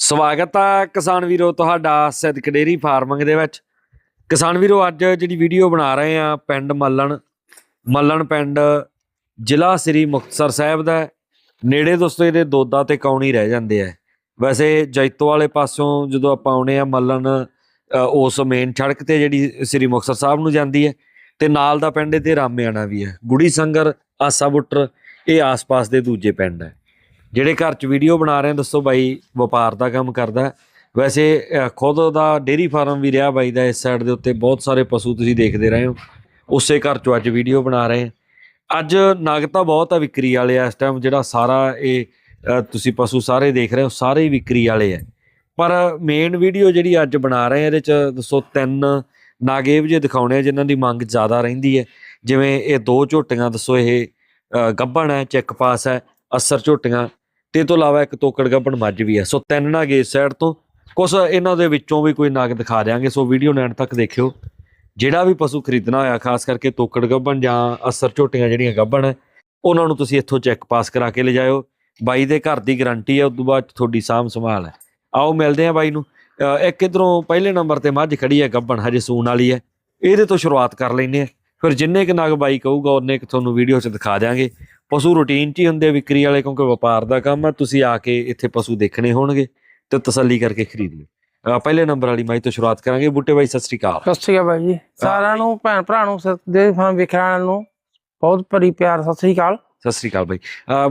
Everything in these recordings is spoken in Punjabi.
ਸਵਾਗਤ ਆ ਕਿਸਾਨ ਵੀਰੋ ਤੁਹਾਡਾ ਸਿੱਧਕ ਡੇਰੀ ਫਾਰਮਿੰਗ ਦੇ ਵਿੱਚ। ਕਿਸਾਨ ਵੀਰੋ, ਅੱਜ ਜਿਹੜੀ ਵੀਡੀਓ ਬਣਾ ਰਹੇ ਆ ਪਿੰਡ ਮੱਲਣ ਮੱਲਣ ਪਿੰਡ ਜ਼ਿਲ੍ਹਾ ਸ੍ਰੀ ਮੁਕਤਸਰ ਸਾਹਿਬ ਦਾ। ਨੇੜੇ ਦੋਸਤੋ ਇਹਦੇ ਦੋਦਾ ਤੇ ਕੌਣੀ ਰਹਿ ਜਾਂਦੇ ਆ। ਵੈਸੇ ਜੈਤੋ ਵਾਲੇ ਪਾਸੋਂ ਜਦੋਂ ਆਪਾਂ ਆਉਨੇ ਆ ਮੱਲਣ ਉਸ ਮੇਨ ਸੜਕ ਤੇ ਜਿਹੜੀ ਸ੍ਰੀ ਮੁਕਤਸਰ ਸਾਹਿਬ ਨੂੰ ਜਾਂਦੀ ਹੈ ਤੇ ਨਾਲ ਦਾ ਪਿੰਡ ਤੇ ਰਾਮਿਆਣਾ ਵੀ ਹੈ। ਗੁੜੀ ਸੰਗਰ, ਆਸਾ ਬੁੱਟਰ, ਇਹ ਆਸ-ਪਾਸ ਦੇ ਦੂਜੇ ਪਿੰਡ ਹੈ। ਜਿਹੜੇ ਘਰ 'ਚ ਵੀਡੀਓ ਬਣਾ ਰਹੇ ਦੱਸੋ ਬਾਈ ਵਪਾਰ ਦਾ ਕੰਮ ਕਰਦਾ ਵੈਸੇ ਖੁਦ ਦਾ ਡੇਰੀ ਫਾਰਮ ਵੀ ਰਿਹਾ ਬਾਈ ਦਾ ਇਸ ਸਾਈਡ ਦੇ ਉੱਤੇ ਬਹੁਤ ਸਾਰੇ ਪਸ਼ੂ ਤੁਸੀਂ ਦੇਖਦੇ ਰਹੇ ਹੋ। ਉਸੇ ਘਰ 'ਚੋਂ ਅੱਜ ਵੀਡੀਓ ਬਣਾ ਰਹੇ ਅੱਜ ਨਗ ਤਾਂ ਬਹੁਤ ਆ ਵਿਕਰੀ ਵਾਲੇ ਆ ਇਸ ਟਾਈਮ ਜਿਹੜਾ ਸਾਰਾ ਇਹ ਤੁਸੀਂ ਪਸ਼ੂ ਸਾਰੇ ਦੇਖ ਰਹੇ ਹੋ ਸਾਰੇ ਹੀ ਵਿਕਰੀ ਵਾਲੇ ਆ। ਪਰ ਮੇਨ ਵੀਡੀਓ ਜਿਹੜੀ ਅੱਜ ਬਣਾ ਰਹੇ ਆ ਇਹਦੇ 'ਚ ਦੱਸੋ ਤਿੰਨ ਨਾਗੇਵ ਜੇ ਦਿਖਾਉਣੇ ਆ ਜਿਨ੍ਹਾਂ ਦੀ ਮੰਗ ਜ਼ਿਆਦਾ ਰਹਿੰਦੀ ਹੈ। ਜਿਵੇਂ ਇਹ ਦੋ ਝੋਟੀਆਂ ਦੱਸੋ ਇਹ ਅ, ਗੱਭਣ ਹੈ ਚੈੱਕ ਪਾਸ ਹੈ ਅਸਰ ਝੋਟੀਆਂ ਤੇ ਇਹ ਤੋਂ ਇਲਾਵਾ ਇੱਕ ਤੋਕੜ ਗੱਭਣ ਮੱਝ ਵੀ ਹੈ। ਸੋ ਤਿੰਨ ਨਾਗ ਇਸ ਸਾਈਡ ਤੋਂ। ਕੁਝ ਇਹਨਾਂ ਦੇ ਵਿੱਚੋਂ ਵੀ ਕੋਈ ਨਾਗ ਦਿਖਾ ਦਿਆਂਗੇ। ਸੋ ਵੀਡੀਓ ਨੂੰ ਐਂਡ ਤੱਕ ਦੇਖਿਓ। ਜਿਹੜਾ ਵੀ ਪਸ਼ੂ ਖਰੀਦਣਾ ਹੋਇਆ, ਖਾਸ ਕਰਕੇ ਤੋਕੜ ਗੱਭਣ ਜਾਂ ਅਸਰ ਝੋਟੀਆਂ ਜਿਹੜੀਆਂ ਗੱਭਣ ਹੈ ਉਹਨਾਂ ਨੂੰ ਤੁਸੀਂ ਇੱਥੋਂ ਚੈੱਕ ਪਾਸ ਕਰਾ ਕੇ ਲਿਜਾਇਓ। ਬਾਈ ਦੇ ਘਰ ਦੀ ਗਾਰੰਟੀ ਹੈ ਉਸ ਤੋਂ ਬਾਅਦ ਤੁਹਾਡੀ ਸਾਂਭ ਸੰਭਾਲ ਹੈ। ਆਓ ਮਿਲਦੇ ਆ ਬਾਈ ਨੂੰ। ਇੱਕ ਇਧਰੋਂ ਪਹਿਲੇ ਨੰਬਰ ਤੇ ਮੱਝ ਖੜੀ ਹੈ ਗੱਭਣ ਹਜੇ ਸੂਣ ਵਾਲੀ ਹੈ। ਇਹਦੇ ਤੋਂ ਸ਼ੁਰੂਆਤ ਕਰ ਲੈਂਦੇ ਆ ਫਿਰ ਜਿੰਨੇ ਕੁ ਨਾਗ ਬਾਈ ਕਹੂਗਾ, ਉਹਨੇ ਕੁ ਤੁਹਾਨੂੰ ਵੀਡੀਓ 'ਚ ਦਿਖਾ ਦਿਆਂਗੇ। ਪਸ਼ੂ ਰੂਟੀਨ 'ਚ ਹੀ ਹੁੰਦੇ ਵਿਕਰੀ ਵਾਲੇ ਕਿਉਂਕਿ ਵਪਾਰ ਦਾ ਕੰਮ ਹੈ ਤੁਸੀਂ ਆ ਕੇ ਇੱਥੇ ਪਸ਼ੂ ਦੇਖਣੇ ਹੋਣਗੇ ਤੇ ਤਸੱਲੀ ਕਰਕੇ ਖਰੀਦ ਲਿਓ। ਪਹਿਲੇ ਨੰਬਰ ਵਾਲੀ ਮਾਈ ਤੋਂ ਸ਼ੁਰੂਆਤ ਕਰਾਂਗੇ। ਬੁੱਟੇ ਬਾਈ ਸਤਿ ਸ੍ਰੀ ਅਕਾਲ। ਸਤਿ ਸ਼੍ਰੀ ਅਕਾਲ ਬਾਈ ਜੀ। ਸਾਰਿਆਂ ਨੂੰ ਭੈਣ ਭਰਾ ਨੂੰ ਦੇ ਫਾਰਮ ਵਾਲਿਆਂ ਨੂੰ ਬਹੁਤ ਭਰੀ ਪਿਆਰ ਸਤਿ ਸ਼੍ਰੀ ਅਕਾਲ। ਸਤਿ ਸ੍ਰੀ ਅਕਾਲ ਬਾਈ।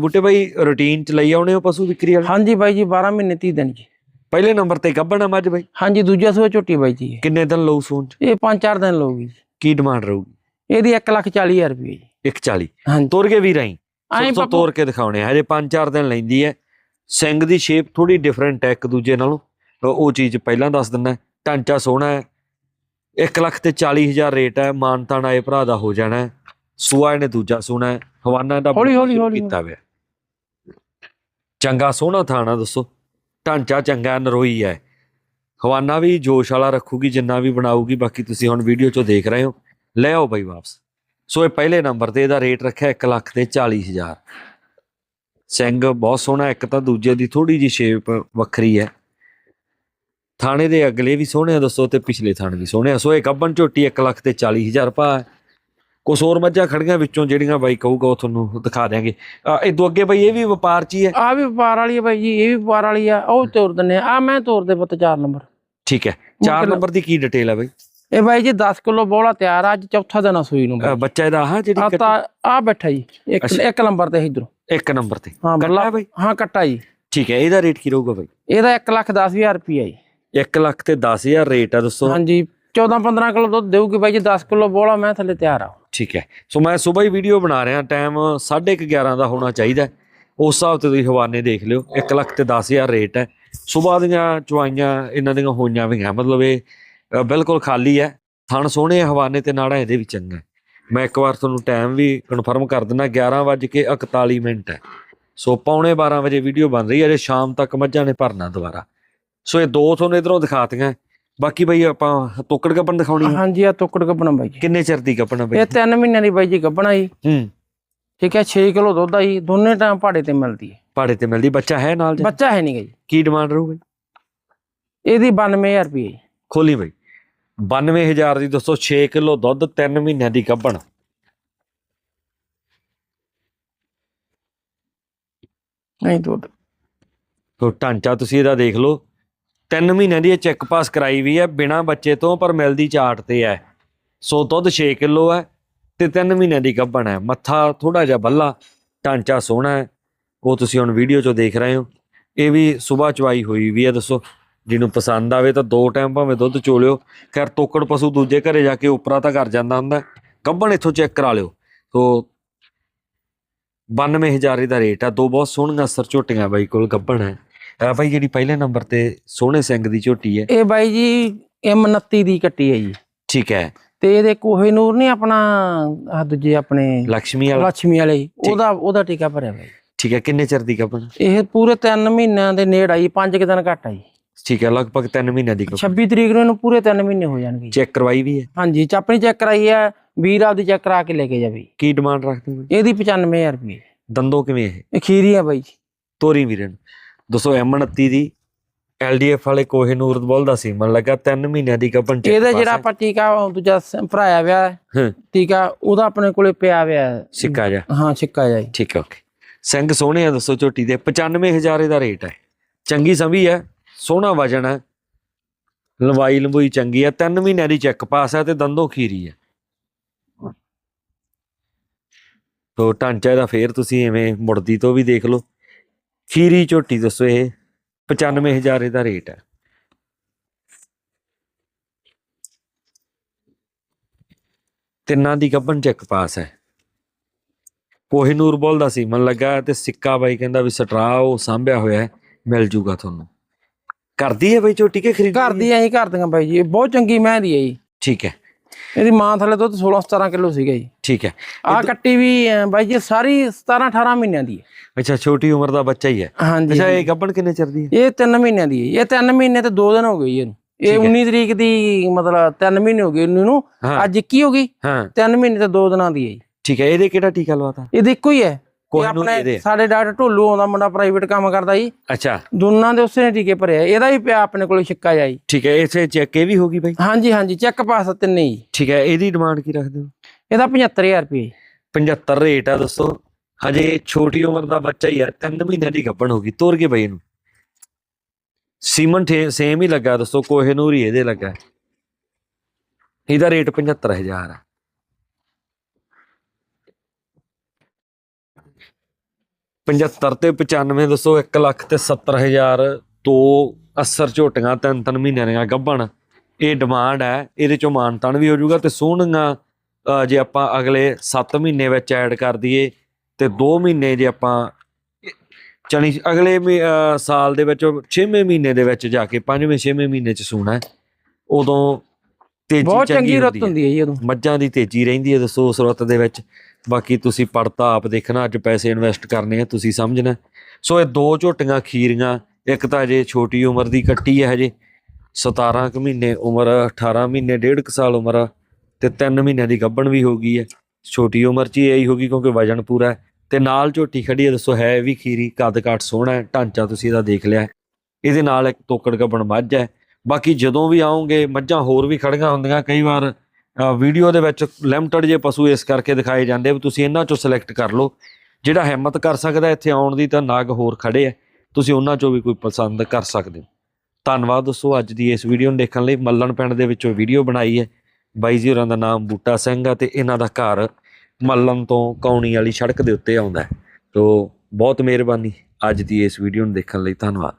ਬੁੱਟੇ ਬਾਈ ਰੂਟੀਨ 'ਚ ਲਈ ਆਉਣੇ ਹੋ ਪਸ਼ੂ ਵਿਕਰੀ ਵਾਲੇ? ਹਾਂਜੀ ਬਾਈ ਜੀ 12 ਮਹੀਨੇ 30 ਦਿਨ ਜੀ। ਪਹਿਲੇ ਨੰਬਰ ਤੇ ਗੱਭਣ ਆ ਮੱਝ ਬਾਈ? ਹਾਂਜੀ ਦੂਜਾ ਸੂਆ ਝੋਟੀ ਬਾਈ ਜੀ। ਕਿੰਨੇ ਦਿਨ ਲਊ ਸੂਣ 'ਚ? ਇਹ 5-4 ਦਿਨ ਲਊਗੀ ਜੀ। ਕੀ ਡਿਮਾਂਡ ਰਹੂਗੀ? ਇਹਦੀ 1 ਲੱਖ 40 ਹਜ਼ਾਰ ਰੁਪਏ ਜੀ। 140 ਹਾਂਜੀ। ਤੋਰ ਕੇ ਵੀ ਰਾਈ ਐਂ ਸੋ ਤੋਰ ਕੇ ਦਿਖਾਉਣੇ ਹਜੇ 5-4 ਦਿਨ ਲੈਂਦੀ ਹੈ ਸਿੰਘ ਦੀ ਸ਼ੇਪ ਥੋੜੀ ਡਿਫਰੈਂਟ ਹੈ ਇੱਕ ਦੂਜੇ ਨਾਲੋਂ। ਤਾਂ ਉਹ ਚੀਜ਼ ਪਹਿਲਾਂ ਦੱਸ ਦਿੰਦਾ ਢਾਂਚਾ ਸੋਹਣਾ ਹੈ 1 ਲੱਖ ਤੇ 40000 ਰੇਟ ਹੈ ਮਾਨਤਾਨ ਆਏ ਭਰਾ ਦਾ ਹੋ ਜਾਣਾ ਸੂਆ ਇਹਨੇ ਦੂਜਾ ਸੋਹਣਾ ਹਵਾਨਾ ਦਾ ਹੌਲੀ- ਹੌਲੀ- ਹੌਲੀ। ਕੀਤਾ ਹੋਇਆ। ਚੰਗਾ ਸੋਹਣਾ ਥਾਣਾ ਦੱਸੋ। ਢਾਂਚਾ ਚੰਗਾ ਨਰੋਈ ਹੈ ਹਵਾਨਾ ਵੀ ਜੋਸ਼ ਵਾਲਾ ਰੱਖੂਗੀ ਜਿੰਨਾ ਵੀ ਬਣਾਊਗੀ। ਬਾਕੀ ਤੁਸੀਂ ਹੁਣ ਵੀਡੀਓ 'ਚੋਂ ਦੇਖ ਰਹੇ ਹੋ। ਲੈ ਆਓ ਬਾਈ ਵਾਪਸ। ਸੋ ਇਹ ਪਹਿਲੇ ਨੰਬਰ ਤੇ ਇਹਦਾ ਰੇਟ ਰੱਖਿਆ 1 ਲੱਖ ਤੇ 40000 ਸਿੰਘ ਬਹੁਤ ਸੋਹਣਾ ਇੱਕ ਤਾਂ ਦੂਜੇ ਦੀ ਥੋੜੀ ਜੀ ਸ਼ੇਪ ਵੱਖਰੀ ਹੈ। ਥਾਣੇ ਦੇ ਅਗਲੇ ਵੀ ਸੋਹਣੇ ਆ ਦੱਸੋ ਤੇ ਪਿਛਲੇ ਥਾਣੇ ਵੀ ਸੋਹਣੇ ਆ। ਸੋ ਇਹ ਗੱਬਨ ਝੋਟੀ 1 ਲੱਖ ਤੇ 40000 ਪਾ ਕੁਛ ਹੋਰ ਮੱਝਾਂ ਖੜੀਆਂ ਵਿੱਚੋਂ ਜਿਹੜੀਆਂ ਬਾਈ ਕਹੂਗਾ ਉਹ ਤੁਹਾਨੂੰ ਦਿਖਾ ਇਹ ਤੋਂ ਅੱਗੇ ਬਾਈ ਇਹ ਵੀ ਵਪਾਰ 'ਚ ਹੀ ਹੈ? ਆ ਵੀ ਵਪਾਰ ਵਾਲੀ ਹੈ ਬਾਈ ਜੀ ਇਹ ਵੀ ਵਪਾਰ ਵਾਲੀ ਆ ਉਹ ਤੋਰ ਦਿੰਨੇ ਆ। ਮੈਂ ਤੋਰ ਦੇ ਪੁੱਤ 4 ਨੰਬਰ। ਠੀਕ ਹੈ। 4 ਕਿਲੋ। ਨੰਬਰ ਦੀ ਕੀ ਡਿਟੇਲ ਹੈ ਬਾਈ? ਇਹ ਬਾਈ ਜੀ 10 ਕਿਲੋ ਬੋਲਾ ਤਿਆਰ ਆ ਅੱਜ ਚੌਥਾ ਦਿਨ ਆ ਸੂਈ ਨੂੰ ਬੱਚਾ ਇਹਦਾ ਆਹ ਆ ਜਿਹੜੀ ਤਾਂ ਆ ਬੈਠਾ ਜੀ ਇੱਕ। ਇੱਕ ਨੰਬਰ ਤੇ ਇਧਰੋਂ। ਇੱਕ ਨੰਬਰ ਤੇ। ਹਾਂ ਕੱਟਾ ਬਾਈ? ਹਾਂ ਕੱਟਾ ਜੀ। ਠੀਕ ਹੈ ਇਹਦਾ ਰੇਟ ਕੀ ਰਹੂਗਾ ਬਾਈ? ਇਹਦਾ 1 ਲੱਖ 10000 ਰੁਪਏ ਜੀ। 1 ਲੱਖ ਤੇ 10000 ਰੇਟ ਆ ਦੱਸੋ। ਹਾਂਜੀ 14 15 ਕਿਲੋ ਦੁੱਧ ਦੇਊਗੀ ਬਾਈ ਜੀ 10 ਕਿਲੋ ਬੋਲਾ ਮੈਂ ਥੱਲੇ ਤਿਆਰ ਆ। ਠੀਕ ਹੈ। ਸੋ ਮੈਂ ਸਵੇਰ ਹੀ ਵੀਡੀਓ ਬਣਾ ਰਿਹਾ ਟਾਈਮ 11:30 ਦਾ ਹੋਣਾ ਚਾਹੀਦਾ। ਉਸ ਹਿਸਾਬ ਤੇ ਤੁਸੀਂ ਹਵਾਨੇ ਦੇਖ ਲਿਓ 1 ਲੱਖ ਤੇ 10000 ਰੇਟ ਹੈ। ਸਵੇਰ ਦੀਆਂ ਚੁਆਈਆਂ ਇਹਨਾਂ ਦੀਆਂ ਹੋਈਆਂ ਵੀ ਹੈ ਮਤਲਬ ਇਹ ਬਿਲਕੁਲ ਖਾਲੀ ਹੈ। ਥਣ ਸੋਹਣੇ ਹਵਾਨੇ ਤੇ ਨਾੜਾ ਇਹਦੇ ਵੀ ਚੰਗਾ। ਮੈਂ ਇੱਕ ਵਾਰ ਤੁਹਾਨੂੰ ਟਾਈਮ ਵੀ ਕਨਫਰਮ ਕਰ ਦਿੰਦਾ 11:41 ਮਿੰਟ ਹੈ। ਸੋ ਪੌਣੇ 12 ਵਜੇ ਵੀਡੀਓ ਬਣ ਰਹੀ ਹੈ ਜੇ ਸ਼ਾਮ ਤੱਕ ਮੱਝਾਂ ਨੇ ਭਰਨਾ ਦੁਬਾਰਾ। ਸੋ ਇਹ ਦੋ ਤੁਹਾਨੂੰ ਇਧਰੋਂ ਦਿਖਾਤੀਆਂ। ਬਾਕੀ ਬਈ ਆਪਾਂ ਤੋਕੜ ਕੱਪਣ ਦਿਖਾਉਣੀ ਹੈ? ਹਾਂਜੀ ਆ ਟੁਕੜ ਕੱਪਣਾ ਬਾਈ ਕਿੰਨੇ ਚਿਰ ਦੀ ਕੱਪਣਾ ਬਈ ਇਹ 3 ਮਹੀਨਿਆਂ ਦੀ ਬਾਈ ਜੀ ਕੱਪਣਾ ਜੀ। ਹੂੰ। ਠੀਕ ਹੈ 6 ਕਿਲੋ ਦੁੱਧ ਆ ਜੀ। ਦੋਨੇ ਟਾਈਮ ਪਹਾੜੇ ਤੇ ਮਿਲਦੀ ਹੈ। ਪਾੜੇ ਤੇ ਮਿਲਦੀ ਬੱਚਾ ਹੈ ਨਾਲ ਜਾਂ? ਬੱਚਾ ਹੈ ਨਹੀਂਗਾ ਜੀ। ਕੀ ਡਿਮਾਂਡ ਰਹੂਗੀ? ਇਹਦੀ 92000 ਰੁਪਏ ਖੋਲੀ ਬਈ। 92000 ਦੀ ਦੋਸਤੋ 6 ਕਿਲੋ ਦੁੱਧ 3 ਮਹੀਨਿਆਂ ਦੀ ਗੱਭਣ। ਨਹੀਂ ਦੁੱਧ। ਤੋ ਢਾਂਚਾ ਤੁਸੀਂ ਇਹਦਾ ਦੇਖ ਲਓ। 3 ਮਹੀਨਿਆਂ ਦੀ ਇਹ ਚੈੱਕ ਪਾਸ ਕਰਾਈ ਵੀ ਹੈ ਬਿਨਾ ਬੱਚੇ ਤੋਂ ਪਰ ਮਿਲਦੀ ਚਾਟ ਤੇ ਹੈ। ਸੋ ਦੁੱਧ 6 ਕਿਲੋ ਹੈ ਤੇ 3 ਮਹੀਨਿਆਂ ਦੀ ਗੱਭਣ ਹੈ। ਮੱਥਾ ਥੋੜਾ ਜਿਹਾ ਬੱਲਾ ਢਾਂਚਾ ਸੋਹਣਾ ਹੈ। ਉਹ ਤੁਸੀਂ ਹੁਣ ਵੀਡੀਓ 'ਚੋਂ ਦੇਖ ਰਹੇ ਹੋ। ਇਹ ਵੀ ਸਵੇਰ ਚਵਾਈ ਹੋਈ ਵੀ ਹੈ ਦੱਸੋ। ਜਿਹਨੂੰ ਪਸੰਦ ਆਵੇ ਤਾਂ ਦੋ ਟਾਈਮ ਭਾਵੇਂ ਦੁੱਧ ਚੋਲਿਓ। ਖੈਰ ਤੋਕੜ ਪਸ਼ੂ ਦੂਜੇ ਘਰੇ ਜਾ ਕੇ ਉਪਰਾ ਤਾਂ ਕਰ ਜਾਂਦਾ ਹੁੰਦਾ। ਗੱਭਣ ਇੱਥੋਂ ਚੈੱਕ ਕਰਾ ਲਿਓ। ਸੋ 92000 ਦਾ ਰੇਟ ਆ। ਦੋ ਬਹੁਤ ਸੋਹਣੀਆਂ ਸਰ ਝੋਟੀਆਂ ਬਾਈ ਕੋਲ ਗੱਭਣ ਹੈ। ਆ ਬਾਈ ਜਿਹੜੀ ਪਹਿਲੇ ਨੰਬਰ ਤੇ ਸੋਹਣੇ ਸਿੰਘ ਦੀ ਝੋਟੀ ਹੈ। ਇਹ ਬਾਈ ਜੀ M29 ਦੀ ਕੱਟੀ ਹੈ ਜੀ। ਠੀਕ ਹੈ। ਤੇ ਇਹਦੇ ਕੋਹੇ ਨੂਰ ਨੇ ਆਪਣਾ ਆ ਦੂਜੇ ਆਪਣੇ ਲక్ష్ਮੀ ਵਾਲਾ। ਲక్ష్ਮੀ ਵਾਲੇ ਉਹਦਾ ਉਹਦਾ ਟੀਕਾ ਭਰਿਆ ਬਾਈ। ਠੀਕ ਹੈ ਕਿੰਨੇ ਚਿਰ ਦੀ ਗੱਭਣ ਇਹ ਪੂਰੇ 3 ਮਹੀਨਿਆਂ ਦੇ ਨੇੜ ਆਈ 5 ਕਿ ਦਿਨ ਘਟ ਆਈ ਠੀਕ ਹੈ ਲਗਭਗ 3 ਮਹੀਨਿਆਂ ਦੀ ਗੱਭਣ 26 ਤਰੀਕ ਨੂੰ ਇਹਨੂੰ ਪੂਰੇ 3 ਮਹੀਨੇ ਹੋ ਜਾਣਗੇ ਚੈੱਕ ਕਰਵਾਈ ਵੀ ਹੈ? ਹਾਂਜੀ ਚਾਪਣੀ ਚੈੱਕ ਕਰਾਈ ਹੈ ਵੀਰ ਆਪਦੀ ਚੈੱਕ ਕਰਾ ਕੇ ਲੈ ਕੇ ਜਾਵੇ। ਕੀ ਡਿਮਾਂਡ ਰੱਖਦੇ ਹੋ? ਇਹਦੀ 95000 ਰੁਪਏ ਦੰਦੋ ਕਿਵੇਂ ਇਹ? ਖੀਰੀ ਹੈ ਬਾਈ ਤੋਰੀ ਵੀਰਨ 229 ਦੀ ਐਲਡੀਐਫ ਵਾਲੇ ਕੋਹੇਨੂਰ ਬੋਲ ਦਾ ਸੀ ਮਨ ਲੱਗਾ 3 ਮਹੀਨਿਆਂ ਦੀ ਗੱਭਣ ਚ ਇਹਦਾ ਜਿਹੜਾ ਆਪਾਂ ਟੀਕਾ ਦੂਜਾ ਭਰਾਇਆ ਵਿਆ ਟੀਕਾ ਉਹਦਾ ਆਪਣੇ ਕੋਲੇ ਪਿਆ ਵਿਆ। ਸਿੱਕਾ ਜਾ ਹਾਂ ਛਿੱਕਾ ਜਾਈ ਠੀਕ ਓਕੇ। ਸਿੰਘ ਸੋਹਣੇ ਆ ਦੱਸੋ ਝੋਟੀ ਦੇ 95000 ਦਾ ਰੇਟ ਹੈ। ਚੰਗੀ ਸੰਭੀ ਹੈ। ਸੋਹਣਾ ਵਜਨ ਹੈ। ਲੰਬਾਈ ਲੰਬੂਈ ਚੰਗੀ ਹੈ 3 ਮਹੀਨਿਆਂ ਦੀ ਚੈੱਕ ਪਾਸ ਹੈ ਤੇ ਦੰਦੋਂ ਖੀਰੀ ਹੈ। ਤੋ ਢਾਂਚਾ ਇਹਦਾ ਫੇਰ ਤੁਸੀਂ ਐਵੇਂ ਮੁੜਦੀ ਤੋਂ ਵੀ ਦੇਖ ਲਓ। ਖੀਰੀ ਝੋਟੀ ਦੱਸੋ ਇਹ 95000 ਇਹਦਾ ਰੇਟ ਹੈ। ਤਿੰਨਾਂ ਦੀ ਗੱਭਣ ਚੈੱਕ ਪਾਸ ਹੈ। ਕੋਹਿਨੂਰ ਬੋਲਦਾ ਸੀ, ਮਨ ਲੱਗਾ ਤੇ ਸਿੱਕਾ ਬਾਈ ਕਹਿੰਦਾ ਵੀ ਸਟਰਾ ਉਹ ਸਾਂਭਿਆ ਹੋਇਆ ਮਿਲ ਜੂਗਾ ਤੁਹਾਨੂੰ। ਕਰਦੀ ਹੈ ਬਈ ਝੋਟੀ ਕੇ ਖਰੀਦੀ ਘਰ ਦੀ ਅਸੀਂ ਘਰ ਦੀਆਂ ਬਾਈ ਜੀ ਇਹ ਬਹੁਤ ਚੰਗੀ ਮੈਂ ਦੀ ਹੈ ਜੀ। ਠੀਕ ਹੈ। ਇਹਦੀ ਮਾਂ ਥੱਲੇ ਦੁੱਧ 16 17 ਕਿਲੋ ਸੀਗਾ ਜੀ। ਠੀਕ ਹੈ। ਆ ਕੱਟੀ ਵੀ ਬਾਈ ਜੀ ਸਾਰੀ 17 18 ਮਹੀਨਿਆਂ ਦੀ ਹੈ। ਅੱਛਾ ਛੋਟੀ ਉਮਰ ਦਾ ਬੱਚਾ ਹੀ ਹੈ। ਹਾਂਜੀ ਅੱਛਾ ਇਹ ਗੱਭਣ ਕਿੰਨੇ ਚਿਰ ਦੀ ਹੈ? ਇਹ 3 ਮਹੀਨਿਆਂ ਦੀ ਹੈ ਇਹ 3 ਮਹੀਨੇ ਤੇ 2 ਦਿਨ ਹੋ ਗਏ ਜੀ ਇਹਨੂੰ। ਇਹ 19 ਤਰੀਕ ਦੀ ਮਤਲਬ 3 ਮਹੀਨੇ ਹੋ ਗਏ ਇਹਨੂੰ ਅੱਜ 21 ਹੋ ਗਈ। ਹਾਂ। 3 ਮਹੀਨੇ ਤੇ 2 ਦਿਨਾਂ ਦੀ ਹੈ ਜੀ। ਠੀਕ ਹੈ ਇਹਦੇ ਕਿਹੜਾ ਟੀਕਾ ਲਵਾਤਾ? ਇਹਦੇ ਇੱਕੋ ਹੀ ਹੈ। ਕੋਹਿਨੂਰ ਆਪਣੇ ਇਹਦੇ। ਸਾਡੇ ਡਾਕਟਰ ਢੋਲੂ ਆਉਂਦਾ ਮੁੰਡਾ ਪ੍ਰਾਈਵੇਟ ਕੰਮ ਕਰਦਾ ਜੀ। ਅੱਛਾ। ਦੋਨਾਂ ਦੇ ਉਸੇ ਨੇ ਟੀਕੇ ਭਰੇ ਆ। ਇਹਦਾ ਵੀ ਪਿਆ ਆਪਣੇ ਕੋਲ ਛਿੱਕਾ ਜਾਈ ਠੀਕ ਹੈ ਇਸੇ ਚੈੱਕ ਇਹ ਵੀ ਹੋਗੀ ਬਾਈ? ਹਾਂਜੀ ਹਾਂਜੀ ਚੈੱਕ ਪਾਸ ਤਿੰਨੇ ਜੀ ਠੀਕ ਹੈ ਇਹਦੀ ਡਿਮਾਂਡ ਕੀ ਰੱਖਦੇ ਹੋ? ਇਹਦਾ 75000 ਰੁਪਏ 75 ਰੇਟ ਆ ਦੱਸੋ। ਹਜੇ ਛੋਟੀ ਉਮਰ ਦਾ ਬੱਚਾ ਹੀ ਹੈ 3 ਮਹੀਨਿਆਂ ਦੀ ਗੱਭਣ ਹੋਗੀ ਤੋਰ ਕੇ ਬਈ ਇਹਨੂੰ। ਸੀਮਨ ਸੇਮ ਹੀ ਲੱਗਾ ਦੱਸੋ ਕੋਹੇਨੂਰ ਹੀ ਇਹਦੇ ਲੱਗਾ। ਇਹਦਾ ਰੇਟ 75000 ਆ। ਪਝੱਤਰ ਤੇ 95 ਦੱਸੋ 1 ਲੱਖ ਤੇ 70000 ਦੋ ਅਸਰ ਝੋਟੀਆਂ ਤਿੰਨ ਤਿੰਨ ਮਹੀਨਿਆਂ ਦੀਆਂ ਗੱਭਣ। ਇਹ ਡਿਮਾਂਡ ਹੈ ਇਹਦੇ ਚੋਂ ਮਾਨਤਾਨ ਵੀ ਹੋ ਜਾਊਗਾ ਤੇ ਸੋਹਣੀਆਂ ਜੇ ਆਪਾਂ ਅਗਲੇ 7 ਮਹੀਨੇ ਵਿੱਚ ਐਡ ਕਰ ਦਈਏ ਤੇ 2 ਮਹੀਨੇ ਜੇ ਆਪਾਂ ਚਣੀ ਅਗਲੇ ਸਾਲ ਦੇ ਵਿੱਚ 6ਵੇਂ ਮਹੀਨੇ ਦੇ ਵਿੱਚ ਜਾ ਕੇ 5ਵੇਂ 6ਵੇਂ ਮਹੀਨੇ ਚ ਸੂਣਾ ਹੈ। ਉਦੋਂ ਤੇਜ਼ੀ ਚੰਗੀ ਰੁੱਤ ਹੁੰਦੀ ਹੈ। ਹੁੰਦੀ ਹੈ ਜੀ ਉਦੋਂ। ਮੱਝਾਂ ਦੀ ਤੇਜ਼ੀ ਰਹਿੰਦੀ ਹੈ ਦੱਸੋ ਉਸ ਰੁੱਤ ਦੇ ਵਿੱਚ। ਬਾਕੀ ਤੁਸੀਂ ਪੜਤਾ ਆਪ ਦੇਖਣਾ ਅੱਜ ਪੈਸੇ ਇਨਵੈਸਟ ਕਰਨੇ ਆ ਤੁਸੀਂ ਸਮਝਣਾ। ਸੋ ਇਹ ਦੋ ਝੋਟੀਆਂ ਖੀਰੀਆਂ ਇੱਕ ਤਾਂ ਜੇ ਛੋਟੀ ਉਮਰ ਦੀ ਕੱਟੀ ਹੈ ਹਜੇ। 17 ਕੁ ਮਹੀਨੇ ਉਮਰ 18 ਮਹੀਨੇ ਡੇਢ ਕੁ ਸਾਲ ਉਮਰ ਆ, ਤੇ 3 ਮਹੀਨਿਆਂ ਦੀ ਗੱਭਣ ਵੀ ਹੋ ਗਈ ਹੈ। ਛੋਟੀ ਉਮਰ 'ਚ ਹੀ ਇਹੀ ਹੋ ਗਈ ਕਿਉਂਕਿ ਵਜਨ ਪੂਰਾ ਹੈ। ਤੇ ਨਾਲ ਝੋਟੀ ਖੜੀ ਹੈ ਦੱਸੋ ਹੈ ਵੀ ਖੀਰੀ ਕੱਦ ਕਾਠ ਸੋਹਣਾ ਹੈ ਢਾਂਚਾ ਤੁਸੀਂ ਇਹਦਾ ਦੇਖ ਲਿਆ ਇਹਦੇ ਨਾਲ ਇੱਕ ਤੋਕੜ ਗੱਭਣ ਮੱਝ ਹੈ। ਬਾਕੀ ਜਦੋਂ ਵੀ ਆਉਂਗੇ ਮੱਝਾਂ ਹੋਰ ਵੀ ਖੜੀਆਂ ਹੁੰਦੀਆਂ ਕਈ ਵਾਰ ਵੀਡੀਓ ਦੇ ਵਿੱਚ ਲਿਮਟਡ ਜੇ ਪਸ਼ੂ ਇਸ ਕਰਕੇ ਦਿਖਾਏ ਜਾਂਦੇ ਵੀ ਤੁਸੀਂ ਇਹਨਾਂ ਚੋਂ ਸਿਲੈਕਟ ਕਰ ਲਓ। ਜਿਹੜਾ ਹਿੰਮਤ ਕਰ ਸਕਦਾ ਇੱਥੇ ਆਉਣ ਦੀ ਤਾਂ ਨਾਗ ਹੋਰ ਖੜੇ ਆ। ਤੁਸੀਂ ਉਹਨਾਂ ਚੋਂ ਵੀ ਕੋਈ ਪਸੰਦ ਕਰ ਸਕਦੇ ਹੋ। ਧੰਨਵਾਦ ਦੋਸਤੋ, ਅੱਜ ਦੀ ਇਸ ਵੀਡੀਓ ਨੂੰ ਦੇਖਣ ਲਈ ਮੱਲਣ ਪਿੰਡ ਦੇ ਵਿੱਚੋਂ ਵੀਡੀਓ ਬਣਾਈ ਹੈ। ਬਾਈ ਜੀ ਹੋਰਾਂ ਦਾ ਨਾਮ ਬੂਟਾ ਸਿੰਘ ਆ ਤੇ ਇਹਨਾਂ ਦਾ ਘਰ ਮੱਲਣ ਤੋਂ ਕੌਣੀ ਵਾਲੀ ਸੜਕ ਦੇ ਉੱਤੇ ਆਉਂਦਾ ਹੈ। ਤੋ, ਬਹੁਤ ਮਿਹਰਬਾਨੀ ਅੱਜ ਦੀ ਇਸ ਵੀਡੀਓ ਨੂੰ ਦੇਖਣ ਲਈ। ਧੰਨਵਾਦ।